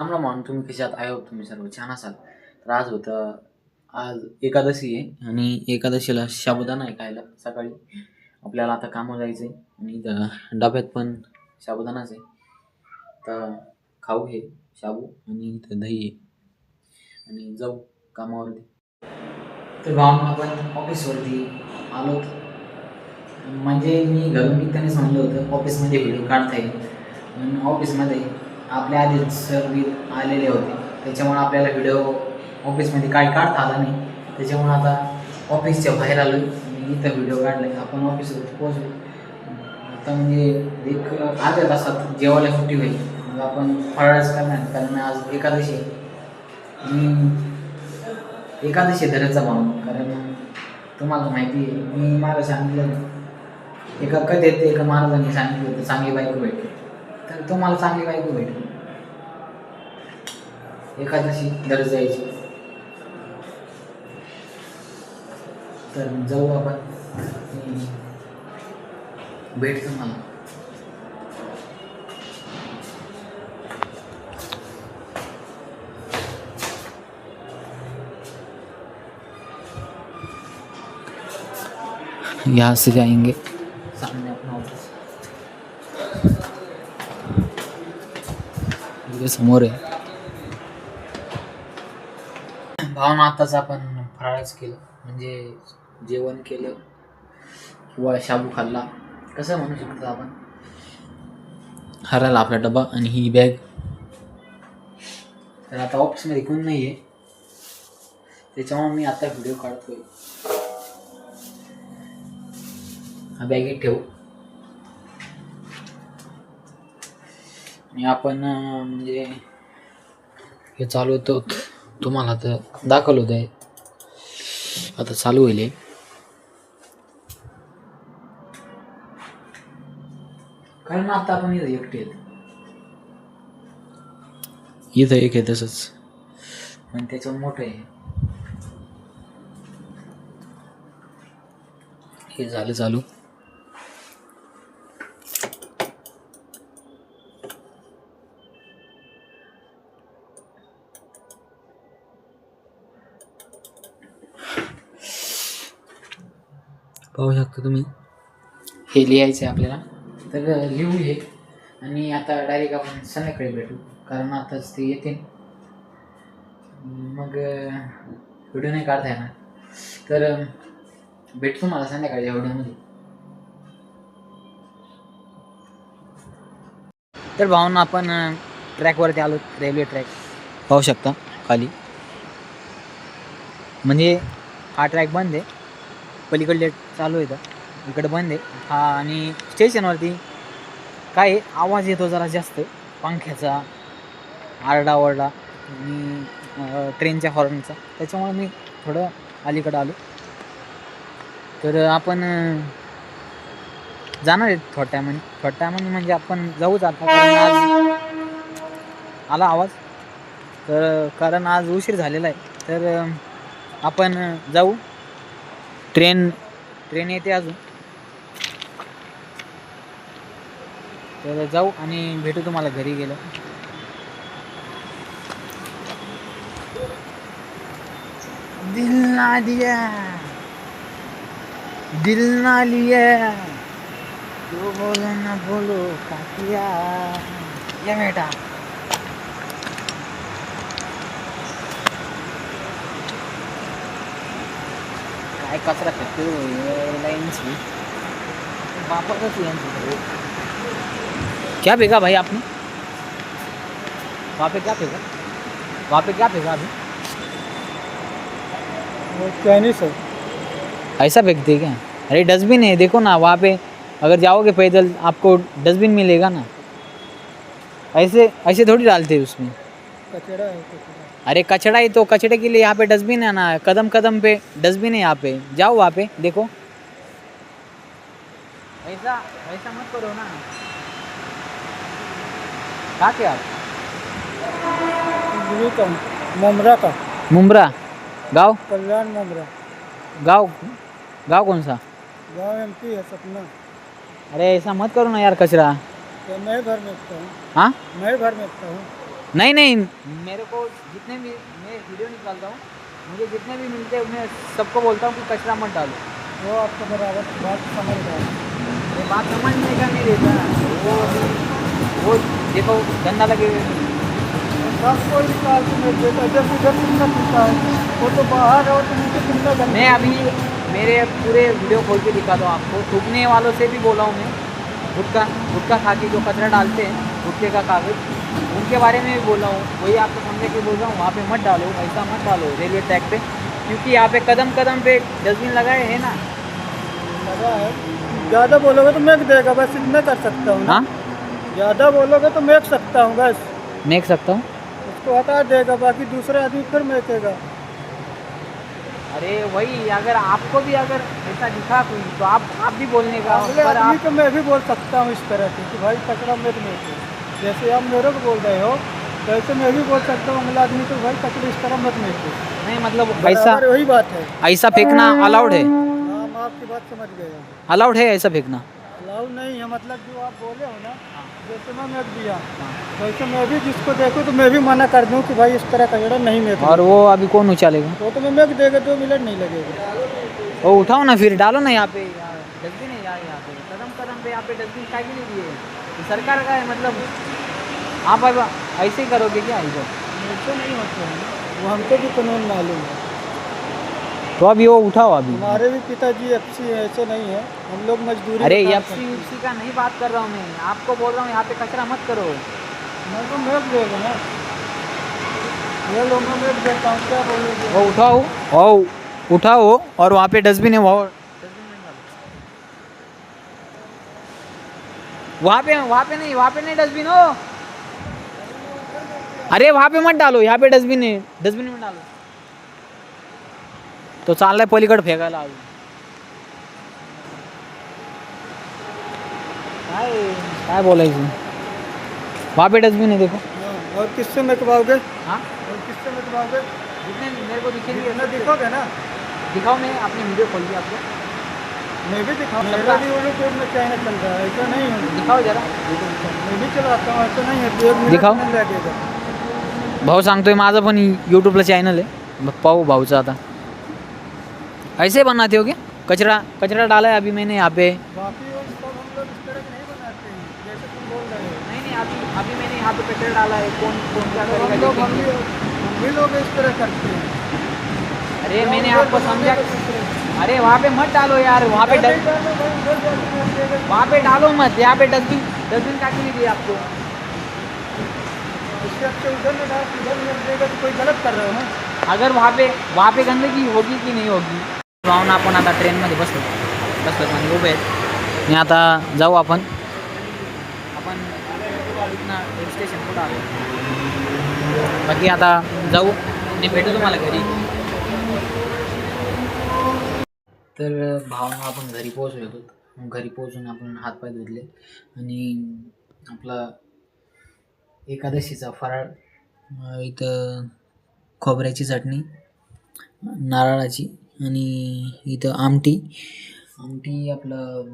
राम राम तुम्ही कशात आयो तुम्ही सर्व छान असाल. तर आज होतं आज एकादशी आहे आणि एकादशीला साबुदाणा आहे खायला सकाळी. आपल्याला आता कामं जायचं आहे आणि डब्यात पण साबुदाणाच आहे. तर खाऊ हे शाबू आणि इथं दही आहे. आणि जाऊ कामावरती. तर भावना आपण ऑफिसवरती आलो म्हणजे मी घरून निघतानाच सांगलं होतं ऑफिसमध्ये व्हिडिओ काढता येईल. ऑफिसमध्ये आपल्या आधी सर बी आलेले होते. त्याच्यामुळे आपल्याला व्हिडिओ ऑफिसमध्ये काय काढता आला नाही. त्याच्यामुळे आता ऑफिसच्या बाहेर आलो मी इथं व्हिडिओ काढला आपण ऑफिसवर पोहोचलो. आता म्हणजे एक अर्ध्या तासात जेवायला सुट्टी होईल. मग आपण फराळच करणार कारण आज एकादशी मी एकादशी धरायचा भाऊ. कारण तुम्हाला माहिती आहे मी मला सांगितलं एका एका कथेत एका महाराजांनी सांगितलं होतं चांगली बायको भेटते. तर तुम्हाला चांगली बायको भेटेल एकादशी दर जायची तर जाऊ आपण. आणि भेट तुम्हाला. यहाँ से जाएंगे सामने अपना ऑफिस समोर आहे भावना आताच आपण फराळच केलं. म्हणजे जेवण केलं. किंवा शाबू खाल्ला. कसं म्हणू शकतो आपण? हराला आपला डबा आणि ही बॅग तर आता ऑफिसमध्ये कोण नाही आहे त्याच्यामुळे मी आता व्हिडिओ काढतोय. हा बॅगेत ठेवू. आणि आपण म्हणजे हे चालू होतं. तुम्हाला तर दाखवलं होतं हे. आता चालू होईल. कारण आता आपण इथं एकटे आहेत इथं एक आहे तसंच पण त्याच्यावर मोठं आहे हे झालं चालू पाहू शकता तुम्ही. हे लिहायचं आहे आपल्याला. तर लिहू हे. आणि आता डायरेक्ट आपण संध्याकाळी भेटू. कारण आताच ते येते. मग व्हिडिओ नाही काढता येणार. तर भेटतो मला संध्याकाळी या व्हिडिओमध्ये तर भावना आपण ट्रॅकवरती आलो. रेल्वे ट्रॅक पाहू शकता खाली. म्हणजे हा ट्रॅक बंद आहे. पलीकडले चालू आहे तर इकडं बंद आहे. हा आणि स्टेशनवरती काय आहे, आवाज येतो जरा जास्त. पंख्याचा आरडाओरडा आणि ट्रेनच्या हॉर्नचा त्याच्यामुळे मी थोडं अलीकडं आलो. तर आपण जाणार आहे थोड्या टायमाने थोड्या टायमाने म्हणजे आपण जाऊच आता कारण आज आला आवाज. तर कारण आज उशीर झालेला आहे. तर आपण जाऊ. ट्रेन ट्रेन येते अजून. तर जाऊ आणि भेटू तुम्हाला घरी गेलं दिल ना दिया. दिल ना लिया. तो बोलो ना बोलो काकिया. ये बेटा. काय कचरा फेकतो लाईनची वापरच यांची क्या फेंका भाई आपने वहाँ पे क्या फेंका वहाँ पे क्या फेंका अभी वो चाइनीस है ऐसा फेंकते हैं क्या? अरे डस्टबिन है देखो ना वहाँ पे अगर जाओगे पैदल आपको डस्टबिन मिलेगा ना। ऐसे ऐसे थोड़ी डालते हैं उसमें। कचरा है कचरा अरे कचड़ा ही तो कचड़े के लिए यहाँ पे डस्टबिन है ना कदम कदम पे डस्टबिन है यहाँ पे। जाओ वहाँ पे देखो। ऐसा ऐसा मत करो ना। कहाँ के आप? का मुमरा का। मुमरा गाँव? कल्याण मुमरा गाँव गाँव कौन सा? गाँव एम पी है सपना। अरे ऐसा मत करो ना यार कचरा। मैं घर में हूँ। हाँ? मैं घर में हूँ। नहीं नहीं। मेरे को जितने भी मैं वीडियो निकालता हूँ मुझे जितने भी मिलते हैं मैं सबको बोलता हूँ कि कचरा मत डालो। वो आपको बराबर बात समझ रहा है। ये बात समझने का नहीं रहता। वो वो देखो गंदा लगे हुए देता जब कितना है वो तो बाहर और नीचे कितना मैं अभी मेरे पूरे वीडियो खोल के दिखाता हूँ आपको। थूकने वालों से भी बोला हूँ मैं। गुटखा गुटखा खा के जो कचरा डालते हैं गुटखे का कागज़। उनके बारे में भी बोला हूँ वही आपको समझे के बोल रहा हूँ वहाँ पे मत डालो ऐसा मत डालो रेलवे ट्रैक पे क्योंकि यहाँ पे कदम कदम पे डस्टबिन लगाए हैं ना। लगा है। ज़्यादा बोलोगे तो मैं देगा बस मैं कर सकता हूँ हाँ? ज़्यादा बोलोगे तो मैं सकता हूँ बस। मेक सकता हूँ? उसको हटा देगा बाकी दूसरे आदमी फिर मेकेगा। अरे वही अगर आपको भी अगर ऐसा दिखा कोई तो आप आप भी बोलने का पर आप मैं भी बोल सकता हूँ इस तरह से कि भाई कचरा मत मेको जैसे आप मेरे को बोल रहे हो वैसे मैं भी बोल सकता हूँ अगले आदमी को भाई कचरा इस तरह मत मेको नहीं मतलब ऐसा वही बात है। ऐसा फेंकना अलाउड है? हाँ हम आपकी बात समझ गए अलाउड है ऐसा फेंकना? अलाउ नहीं है मतलब जो आप बोले हो ना जैसे मैं मेक दिया। वैसे मैं भी जिसको देखूँ तो मैं भी मना कर दूँ कि भाई इस तरह कचरा नहीं मेक और वो अभी कौन उछालेगा? वो तो मैं मेक देगा दो मिनट नहीं लगेगा। वो उठाओ ना फिर डालो ना यहाँ पे। डस्टबिन है यार यहाँ पे। कदम कदम पे यहाँ पे डस्टबिन का नहीं दिए। ये सरकार का है मतलब आप अब ऐसे ही करोगे क्या ऐसे ऐसे नहीं होते हैं। वो हमको भी कानून मालूम है। तो अभी वो उठाओ अभी। हमारे भी पिताजी एफ़ सी ऐसे नहीं है। हम लोग मजदूरी अरे एफ़ सी करते हैं। का नहीं बात कर रहा हूँ मैं। आपको बोल रहा हूँ यहाँ पे कचरा मत करो। मैं तो मेक देगा ना ये लोग मैं देता हूँ क्या बोलोगे? वो उठाओ। ओ उठाओ और वहाँ पे डस्टबिन है वहाँ वहाँ पे वहाँ पे नहीं वहाँ पे नहीं डस्टबिन हो। अरे वहाँ पे मत डालो यहाँ पे डस्टबिन है। डस्टबिन में डालो। तो चाललाय पलीकडे फेकायला अजून काय काय बोलायचं वहाँ पे डस्टबिन है देखो। हाँ, और किससे मेकवाओगे हाँ? और किससे मेकवाओगे जितने मेरे को दिखेंगे ना दिखोगे ना। दिखाओ मैं अपनी वीडियो खोल दी आपको। मैं भी दिखाऊँ मेरा भी यूट्यूब में चैनल चल रहा है ऐसा नहीं है। दिखाओ जरा। मैं भी चलाता हूँ ऐसा नहीं है एक दिखाओ। भाऊ सांगतोय माझं पण यूट्यूबला चॅनल आहे. मग पाहू भाऊचं आता. ऐसे बनाते हो क्या? कचरा कचरा डाला है अभी मैंने यहाँ पे. अभी मैंने यहाँ पे कचरा डाला है कौन कौन क्या तो हम करेगा लोग हम देखेंगे। भी हम भी लोग इस तरह करते हैं। अरे मैंने आपको समझा अरे वहाँ पे मत डालो यार वहाँ पे डस्ट वहाँ पे डालो मत यहाँ पे डस्टबिन डस्टबिन का नहीं दिया आपको। में में कोई गलत कर रहे हो ना? अगर वहाँ पे वहाँ पे गंदगी होगी की नाही होगी? जाऊन आपण आता ट्रेनमध्ये बसलो बसलो आणि उभे आहेत आणि आता जाऊ आपण. आपण रेल्वे स्टेशन कुठं आलो? बाकी आता जाऊ. आणि भेटू तुम्हाला घरी. तर भावना आपण घरी पोहोचलो होतो घरी पोहोचून आपण हातपाय धुतले आणि आपला एकादशीचा फराळ इथं खोबऱ्याची चटणी नारळाची आणि इथं आमटी. आमटी आपलं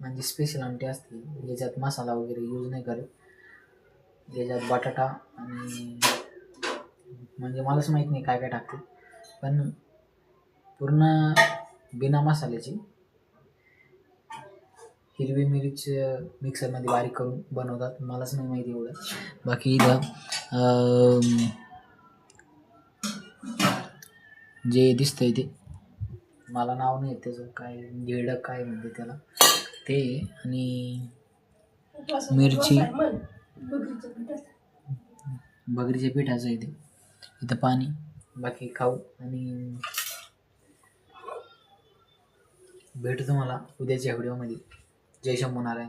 म्हणजे स्पेशल आमटी असते. ज्याच्यात मसाला वगैरे यूज नाही करत. ज्याच्यात बटाटा आणि म्हणजे मलाच माहीत नाही काय काय टाकते. पण पूर्ण बिना मसाल्याची हिरवी मिरच मिक्सरमध्ये बारीक करून बनवतात. मलाच नाही माहिती एवढं. बाकी इथं जे दिसतंय ते मला नाव नाही येत त्याचं. काय घेडक काय म्हणते त्याला. ते आणि मिरची. बकरीच्या पिठाचं आहे ते. इथं पाणी बाकी खाऊ आणि भेटू तुम्हाला उद्याच्या व्हिडिओमध्ये. जय शंभू नारायण.